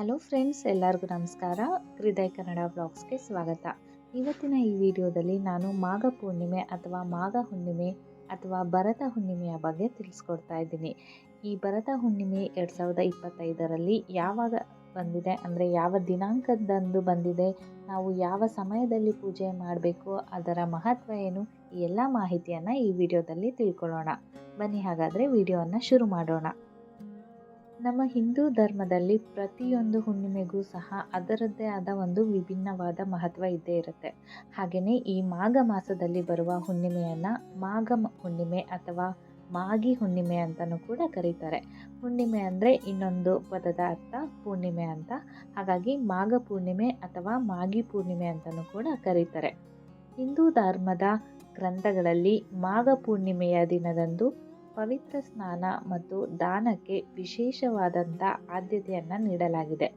Hello friends, ಎಲ್ಲರಿಗೂ ನಮಸ್ಕಾರ. ಹೃದಯ ಕನ್ನಡ ಬ್ಲಾಗ್ಸ್ಗೆ ಸ್ವಾಗತ. ಇವತ್ತಿನ ಈ ವಿಡಿಯೋದಲ್ಲಿ ನಾನು ಮಾಘ ಪೂರ್ಣಿಮೆ ಅಥವಾ ಮಾಘ ಹುಣ್ಣಿಮೆ ಅಥವಾ ಭರತ ಹುಣ್ಣಿಮೆಯ ಬಗ್ಗೆ ತಿಳಿಸ್ಕೊಡ್ತಾ ಇದ್ದೀನಿ. ಈ ಭರತ ಹುಣ್ಣಿಮೆ ಎರಡು ಸಾವಿರದ ಇಪ್ಪತ್ತೈದರಲ್ಲಿ ಯಾವಾಗ ಬಂದಿದೆ ಅಂದರೆ ಯಾವ ದಿನಾಂಕದಂದು ಬಂದಿದೆ, ನಾವು ಯಾವ ಸಮಯದಲ್ಲಿ ಪೂಜೆ ಮಾಡಬೇಕು, ಅದರ ಮಹತ್ವ ಏನು, ಈ ಎಲ್ಲ ಮಾಹಿತಿಯನ್ನು ಈ ವಿಡಿಯೋದಲ್ಲಿ ತಿಳ್ಕೊಳ್ಳೋಣ. ಬನ್ನಿ ಹಾಗಾದರೆ ವಿಡಿಯೋವನ್ನು ಶುರು ಮಾಡೋಣ. ನಮ್ಮ ಹಿಂದೂ ಧರ್ಮದಲ್ಲಿ ಪ್ರತಿಯೊಂದು ಹುಣ್ಣಿಮೆಗೂ ಸಹ ಅದರದ್ದೇ ಆದ ಒಂದು ವಿಭಿನ್ನವಾದ ಮಹತ್ವ ಇದ್ದೇ ಇರುತ್ತೆ. ಹಾಗೆಯೇ ಈ ಮಾಘ ಮಾಸದಲ್ಲಿ ಬರುವ ಹುಣ್ಣಿಮೆಯನ್ನು ಮಾಘ ಹುಣ್ಣಿಮೆ ಅಥವಾ ಮಾಗಿ ಹುಣ್ಣಿಮೆ ಅಂತಲೂ ಕೂಡ ಕರೀತಾರೆ. ಹುಣ್ಣಿಮೆ ಅಂದರೆ ಇನ್ನೊಂದು ಪದದ ಅರ್ಥ ಪೂರ್ಣಿಮೆ ಅಂತ. ಹಾಗಾಗಿ ಮಾಘ ಪೂರ್ಣಿಮೆ ಅಥವಾ ಮಾಗಿ ಪೂರ್ಣಿಮೆ ಅಂತಲೂ ಕೂಡ ಕರೀತಾರೆ. ಹಿಂದೂ ಧರ್ಮದ ಗ್ರಂಥಗಳಲ್ಲಿ ಮಾಘ ಪೂರ್ಣಿಮೆಯ ದಿನದಂದು ಪವಿತ್ರ ಸ್ನಾನ ಮತ್ತು ದಾನಕ್ಕೆ ವಿಶೇಷವಾದಂಥ ಆದ್ಯತೆಯನ್ನು ನೀಡಲಾಗಿದೆ.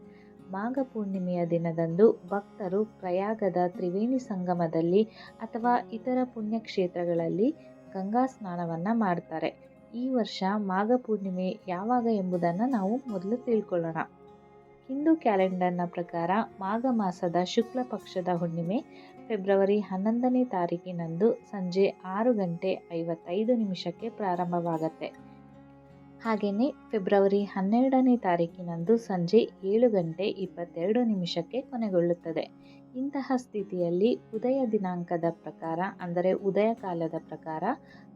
ಮಾಘ ಪೂರ್ಣಿಮೆಯ ದಿನದಂದು ಭಕ್ತರು ಪ್ರಯಾಗದ ತ್ರಿವೇಣಿ ಸಂಗಮದಲ್ಲಿ ಅಥವಾ ಇತರ ಪುಣ್ಯಕ್ಷೇತ್ರಗಳಲ್ಲಿ ಗಂಗಾ ಸ್ನಾನವನ್ನು ಮಾಡ್ತಾರೆ. ಈ ವರ್ಷ ಮಾಘ ಪೂರ್ಣಿಮೆ ಯಾವಾಗ ಎಂಬುದನ್ನು ನಾವು ಮೊದಲು ತಿಳ್ಕೊಳ್ಳೋಣ. ಹಿಂದೂ ಕ್ಯಾಲೆಂಡರ್ನ ಪ್ರಕಾರ ಮಾಘ ಮಾಸದ ಶುಕ್ಲ ಪಕ್ಷದ ಹುಣ್ಣಿಮೆ ಫೆಬ್ರವರಿ ಹನ್ನೊಂದನೇ ತಾರೀಕಿನಂದು ಸಂಜೆ ಆರು ಗಂಟೆ ಐವತ್ತೈದು ನಿಮಿಷಕ್ಕೆ ಪ್ರಾರಂಭವಾಗತ್ತೆ. ಹಾಗೆಯೇ ಫೆಬ್ರವರಿ ಹನ್ನೆರಡನೇ ತಾರೀಕಿನಂದು ಸಂಜೆ ಏಳು ಗಂಟೆ ಇಪ್ಪತ್ತೆರಡು ನಿಮಿಷಕ್ಕೆ ಕೊನೆಗೊಳ್ಳುತ್ತದೆ. ಇಂತಹ ಸ್ಥಿತಿಯಲ್ಲಿ ಉದಯ ದಿನಾಂಕದ ಪ್ರಕಾರ, ಅಂದರೆ ಉದಯ ಕಾಲದ ಪ್ರಕಾರ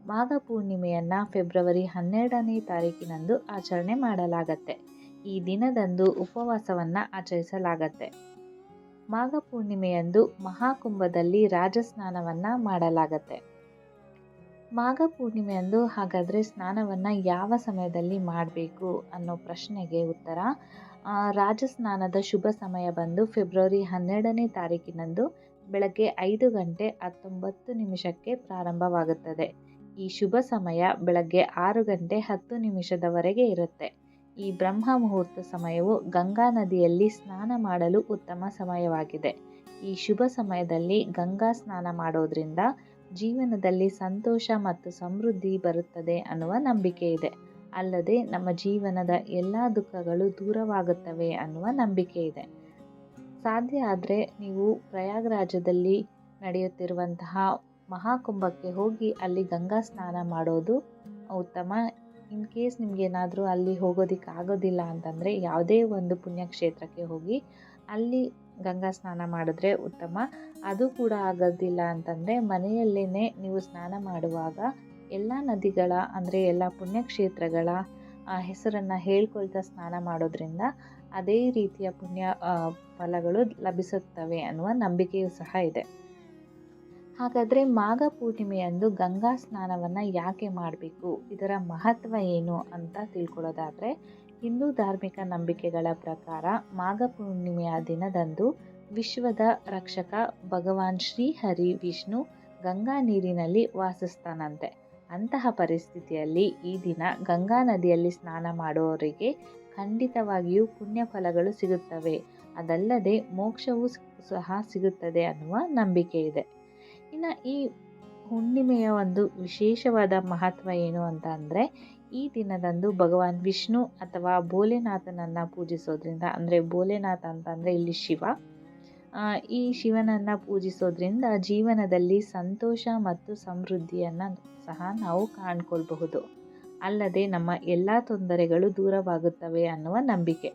ಮಾಘ ಪೂರ್ಣಿಮೆಯನ್ನು ಫೆಬ್ರವರಿ ಹನ್ನೆರಡನೇ ತಾರೀಕಿನಂದು ಆಚರಣೆ ಮಾಡಲಾಗತ್ತೆ. ಈ ದಿನದಂದು ಉಪವಾಸವನ್ನು ಆಚರಿಸಲಾಗತ್ತೆ. ಮಾಘ ಪೂರ್ಣಿಮೆಯಂದು ಮಹಾಕುಂಭದಲ್ಲಿ ರಾಜಸ್ನಾನವನ್ನು ಮಾಡಲಾಗತ್ತೆ. ಮಾಘ ಪೂರ್ಣಿಮೆಯಂದು ಹಾಗಾದರೆ ಸ್ನಾನವನ್ನು ಯಾವ ಸಮಯದಲ್ಲಿ ಮಾಡಬೇಕು ಅನ್ನೋ ಪ್ರಶ್ನೆಗೆ ಉತ್ತರ ರಾಜಸ್ನಾನದ ಶುಭ ಸಮಯ ಬಂದು ಫೆಬ್ರವರಿ ಹನ್ನೆರಡನೇ ತಾರೀಕಿನಂದು ಬೆಳಗ್ಗೆ ಐದು ಗಂಟೆ ಹತ್ತೊಂಬತ್ತು ನಿಮಿಷಕ್ಕೆ ಪ್ರಾರಂಭವಾಗುತ್ತದೆ. ಈ ಶುಭ ಸಮಯ ಬೆಳಗ್ಗೆ ಆರು ಗಂಟೆ ಹತ್ತು ನಿಮಿಷದವರೆಗೆ ಇರುತ್ತೆ. ಈ ಬ್ರಹ್ಮ ಮುಹೂರ್ತ ಸಮಯವು ಗಂಗಾ ನದಿಯಲ್ಲಿ ಸ್ನಾನ ಮಾಡಲು ಉತ್ತಮ ಸಮಯವಾಗಿದೆ. ಈ ಶುಭ ಸಮಯದಲ್ಲಿ ಗಂಗಾ ಸ್ನಾನ ಮಾಡೋದ್ರಿಂದ ಜೀವನದಲ್ಲಿ ಸಂತೋಷ ಮತ್ತು ಸಮೃದ್ಧಿ ಬರುತ್ತದೆ ಅನ್ನುವ ನಂಬಿಕೆ ಇದೆ. ಅಲ್ಲದೆ ನಮ್ಮ ಜೀವನದ ಎಲ್ಲ ದುಃಖಗಳು ದೂರವಾಗುತ್ತವೆ ಅನ್ನುವ ನಂಬಿಕೆ ಇದೆ. ಸಾಧ್ಯ ಆದರೆ ನೀವು ಪ್ರಯಾಗರಾಜದಲ್ಲಿ ನಡೆಯುತ್ತಿರುವಂತಹ ಮಹಾಕುಂಭಕ್ಕೆ ಹೋಗಿ ಅಲ್ಲಿ ಗಂಗಾ ಸ್ನಾನ ಮಾಡೋದು ಉತ್ತಮ ಇನ್ ಕೇಸ್ ನಿಮಗೇನಾದರೂ ಅಲ್ಲಿ ಹೋಗೋದಕ್ಕೆ ಆಗೋದಿಲ್ಲ ಅಂತಂದರೆ ಯಾವುದೇ ಒಂದು ಪುಣ್ಯಕ್ಷೇತ್ರಕ್ಕೆ ಹೋಗಿ ಅಲ್ಲಿ ಗಂಗಾ ಸ್ನಾನ ಮಾಡಿದ್ರೆ ಉತ್ತಮ. ಅದು ಕೂಡ ಆಗೋದಿಲ್ಲ ಅಂತಂದರೆ ಮನೆಯಲ್ಲೇ ನೀವು ಸ್ನಾನ ಮಾಡುವಾಗ ಎಲ್ಲ ನದಿಗಳ ಅಂದರೆ ಎಲ್ಲ ಪುಣ್ಯಕ್ಷೇತ್ರಗಳ ಹೆಸರನ್ನು ಹೇಳ್ಕೊಳ್ತಾ ಸ್ನಾನ ಮಾಡೋದ್ರಿಂದ ಅದೇ ರೀತಿಯ ಪುಣ್ಯ ಫಲಗಳು ಲಭಿಸುತ್ತವೆ ಅನ್ನುವ ನಂಬಿಕೆಯೂ ಸಹ ಇದೆ. ಹಾಗಾದರೆ ಮಾಘ ಪೂರ್ಣಿಮೆಯಂದು ಗಂಗಾ ಸ್ನಾನವನ್ನು ಯಾಕೆ ಮಾಡಬೇಕು? ಇದರ ಮಹತ್ವ ಏನು ಅಂತ ತಿಳ್ಕೊಳ್ಳೋದಾದರೆ, ಹಿಂದೂ ಧಾರ್ಮಿಕ ನಂಬಿಕೆಗಳ ಪ್ರಕಾರ ಮಾಘ ಪೂರ್ಣಿಮೆಯ ದಿನದಂದು ವಿಶ್ವದ ರಕ್ಷಕ ಭಗವಾನ್ ಶ್ರೀಹರಿ ವಿಷ್ಣು ಗಂಗಾ ನೀರಿನಲ್ಲಿ ವಾಸಿಸ್ತಾನಂತೆ. ಅಂತಹ ಪರಿಸ್ಥಿತಿಯಲ್ಲಿ ಈ ದಿನ ಗಂಗಾ ನದಿಯಲ್ಲಿ ಸ್ನಾನ ಮಾಡುವವರಿಗೆ ಖಂಡಿತವಾಗಿಯೂ ಪುಣ್ಯ ಫಲಗಳು ಸಿಗುತ್ತವೆ. ಅದಲ್ಲದೆ ಮೋಕ್ಷವೂ ಸಹ ಸಿಗುತ್ತದೆ ಅನ್ನುವ ನಂಬಿಕೆ ಇದೆ. ಇನ್ನು ಈ ಹುಣ್ಣಿಮೆಯ ಒಂದು ವಿಶೇಷವಾದ ಮಹತ್ವ ಏನು ಅಂತ ಅಂದರೆ, ಈ ದಿನದಂದು ಭಗವಾನ್ ವಿಷ್ಣು ಅಥವಾ ಭೋಲೆನಾಥನನ್ನು ಪೂಜಿಸೋದ್ರಿಂದ, ಅಂದರೆ ಭೋಲೆನಾಥ ಅಂತಂದರೆ ಇಲ್ಲಿ ಶಿವ. ಈ ಶಿವನನ್ನು ಪೂಜಿಸೋದ್ರಿಂದ ಜೀವನದಲ್ಲಿ ಸಂತೋಷ ಮತ್ತು ಸಮೃದ್ಧಿಯನ್ನು ಸಹ ನಾವು ಕಾಣ್ಕೊಳ್ಬಹುದು. ಅಲ್ಲದೆ ನಮ್ಮ ಎಲ್ಲ ತೊಂದರೆಗಳು ದೂರವಾಗುತ್ತವೆ ಅನ್ನುವ ನಂಬಿಕೆ.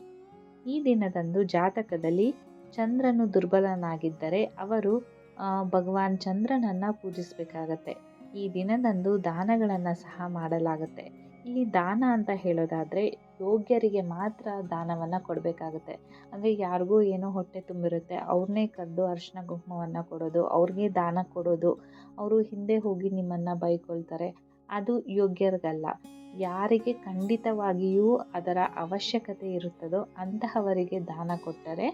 ಈ ದಿನದಂದು ಜಾತಕದಲ್ಲಿ ಚಂದ್ರನು ದುರ್ಬಲನಾಗಿದ್ದರೆ, ಅವರು ಭಗವಾನ್ ಚಂದ್ರನನ್ನು ಪೂಜಿಸಬೇಕಾಗತ್ತೆ. ಈ ದಿನದಂದು ದಾನಗಳನ್ನು ಸಹ ಮಾಡಲಾಗುತ್ತೆ. ಇಲ್ಲಿ ದಾನ ಅಂತ ಹೇಳೋದಾದರೆ ಯೋಗ್ಯರಿಗೆ ಮಾತ್ರ ದಾನವನ್ನು ಕೊಡಬೇಕಾಗುತ್ತೆ. ಅಂದರೆ ಯಾರಿಗೂ ಏನೋ ಹೊಟ್ಟೆ ತುಂಬಿರುತ್ತೆ ಅವ್ರನ್ನೇ ಕರೆದು ಅರಿಶಿನ ಕುಂಕುಮವನ್ನು ಕೊಡೋದು, ಅವ್ರಿಗೆ ದಾನ ಕೊಡೋದು, ಅವರು ಹಿಂದೆ ಹೋಗಿ ನಿಮ್ಮನ್ನು ಬೈಕೊಳ್ತಾರೆ, ಅದು ಯೋಗ್ಯರಿಗಲ್ಲ. ಯಾರಿಗೆ ಖಂಡಿತವಾಗಿಯೂ ಅದರ ಅವಶ್ಯಕತೆ ಇರುತ್ತದೋ ಅಂತಹವರಿಗೆ ದಾನ ಕೊಟ್ಟರೆ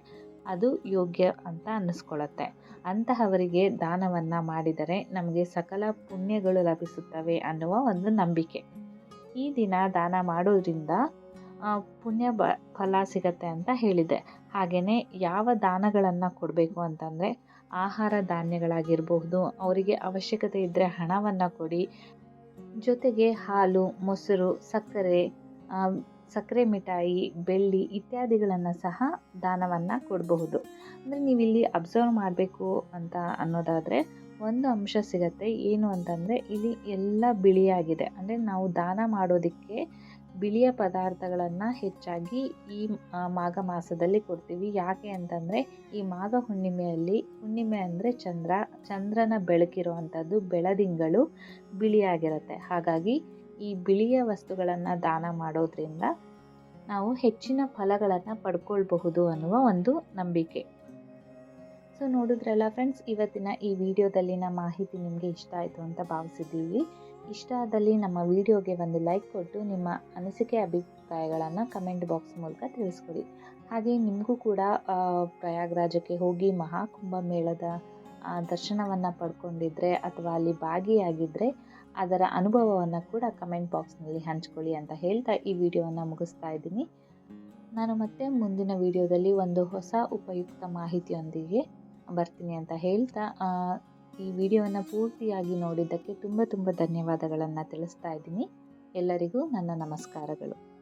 ಅದು ಯೋಗ್ಯ ಅಂತ ಅನ್ನಿಸ್ಕೊಳ್ಳುತ್ತೆ ಅಂತಹವರಿಗೆ ದಾನವನ್ನು ಮಾಡಿದರೆ ನಮಗೆ ಸಕಲ ಪುಣ್ಯಗಳು ಲಭಿಸುತ್ತವೆ ಅನ್ನುವ ಒಂದು ನಂಬಿಕೆ. ಈ ದಿನ ದಾನ ಮಾಡೋದ್ರಿಂದ ಪುಣ್ಯ ಬ, ಫಲ ಸಿಗತ್ತೆ ಅಂತ ಹೇಳಿದೆ. ಹಾಗೆಯೇ ಯಾವ ದಾನಗಳನ್ನು ಕೊಡಬೇಕು ಅಂತಂದರೆ, ಆಹಾರ ಧಾನ್ಯಗಳಾಗಿರಬಹುದು, ಅವರಿಗೆ ಅವಶ್ಯಕತೆ ಇದ್ದರೆ ಹಣವನ್ನು ಕೊಡಿ. ಜೊತೆಗೆ ಹಾಲು, ಮೊಸರು, ಸಕ್ಕರೆ ಸಕ್ಕರೆ ಮಿಠಾಯಿ, ಬೆಳ್ಳಿ ಇತ್ಯಾದಿಗಳನ್ನು ಸಹ ದಾನವನ್ನು ಕೊಡಬಹುದು. ಅಂದರೆ ನೀವಿಲ್ಲಿ ಅಬ್ಸರ್ವ್ ಮಾಡಬೇಕು ಅಂತ ಅನ್ನೋದಾದರೆ ಒಂದು ಅಂಶ ಸಿಗತ್ತೆ. ಏನು ಅಂತಂದರೆ ಇಲ್ಲಿ ಎಲ್ಲ ಬಿಳಿಯಾಗಿದೆ. ಅಂದರೆ ನಾವು ದಾನ ಮಾಡೋದಕ್ಕೆ ಬಿಳಿಯ ಪದಾರ್ಥಗಳನ್ನು ಹೆಚ್ಚಾಗಿ ಈ ಮಾಘ ಮಾಸದಲ್ಲಿ ಕೊಡ್ತೀವಿ. ಯಾಕೆ ಅಂತಂದರೆ ಈ ಮಾಘ ಹುಣ್ಣಿಮೆಯಲ್ಲಿ, ಹುಣ್ಣಿಮೆ ಅಂದರೆ ಚಂದ್ರ, ಚಂದ್ರನ ಬೆಳಕಿರುವಂಥದ್ದು ಬೆಳದಿಂಗಳು ಬಿಳಿಯಾಗಿರುತ್ತೆ. ಹಾಗಾಗಿ ಈ ಬಿಳಿಯ ವಸ್ತುಗಳನ್ನು ದಾನ ಮಾಡೋದ್ರಿಂದ ನಾವು ಹೆಚ್ಚಿನ ಫಲಗಳನ್ನು ಪಡ್ಕೊಳ್ಬಹುದು ಅನ್ನುವ ಒಂದು ನಂಬಿಕೆ. ಸೊ ನೋಡಿದ್ರಲ್ಲ ಫ್ರೆಂಡ್ಸ್ ಇವತ್ತಿನ ಈ ವಿಡಿಯೋದಲ್ಲಿನ ಮಾಹಿತಿ ನಿಮಗೆ ಇಷ್ಟ ಆಯಿತು ಅಂತ ಭಾವಿಸಿದ್ದೀವಿ. ಇಷ್ಟ ಆದಲ್ಲಿ ನಮ್ಮ ವಿಡಿಯೋಗೆ ಒಂದು ಲೈಕ್ ಕೊಟ್ಟು ನಿಮ್ಮ ಅನಿಸಿಕೆ, ಅಭಿಪ್ರಾಯಗಳನ್ನು ಕಮೆಂಟ್ ಬಾಕ್ಸ್ ಮೂಲಕ ತಿಳಿಸ್ಕೊಡಿ. ಹಾಗೆ ನಿಮಗೂ ಕೂಡ ಪ್ರಯಾಗರಾಜಕ್ಕೆ ಹೋಗಿ ಮಹಾಕುಂಭ ಮೇಳದ ದರ್ಶನವನ್ನು ಪಡ್ಕೊಂಡಿದ್ರೆ ಅಥವಾ ಅಲ್ಲಿ ಭಾಗಿಯಾಗಿದ್ದರೆ ಅದರ ಅನುಭವವನ್ನು ಕೂಡ ಕಮೆಂಟ್ ಬಾಕ್ಸ್ನಲ್ಲಿ ಹಂಚ್ಕೊಳ್ಳಿ ಅಂತ ಹೇಳ್ತಾ ಈ ವಿಡಿಯೋವನ್ನು ಮುಗಿಸ್ತಾ ಇದ್ದೀನಿ. ನಾನು ಮತ್ತೆ ಮುಂದಿನ ವಿಡಿಯೋದಲ್ಲಿ ಒಂದು ಹೊಸ ಉಪಯುಕ್ತ ಮಾಹಿತಿಯೊಂದಿಗೆ ಬರ್ತೀನಿ ಅಂತ ಹೇಳ್ತಾ ಈ ವಿಡಿಯೋವನ್ನು ಪೂರ್ತಿಯಾಗಿ ನೋಡಿದ್ದಕ್ಕೆ ತುಂಬ ತುಂಬ ಧನ್ಯವಾದಗಳನ್ನು ತಿಳಿಸ್ತಾ ಇದ್ದೀನಿ. ಎಲ್ಲರಿಗೂ ನನ್ನ ನಮಸ್ಕಾರಗಳು.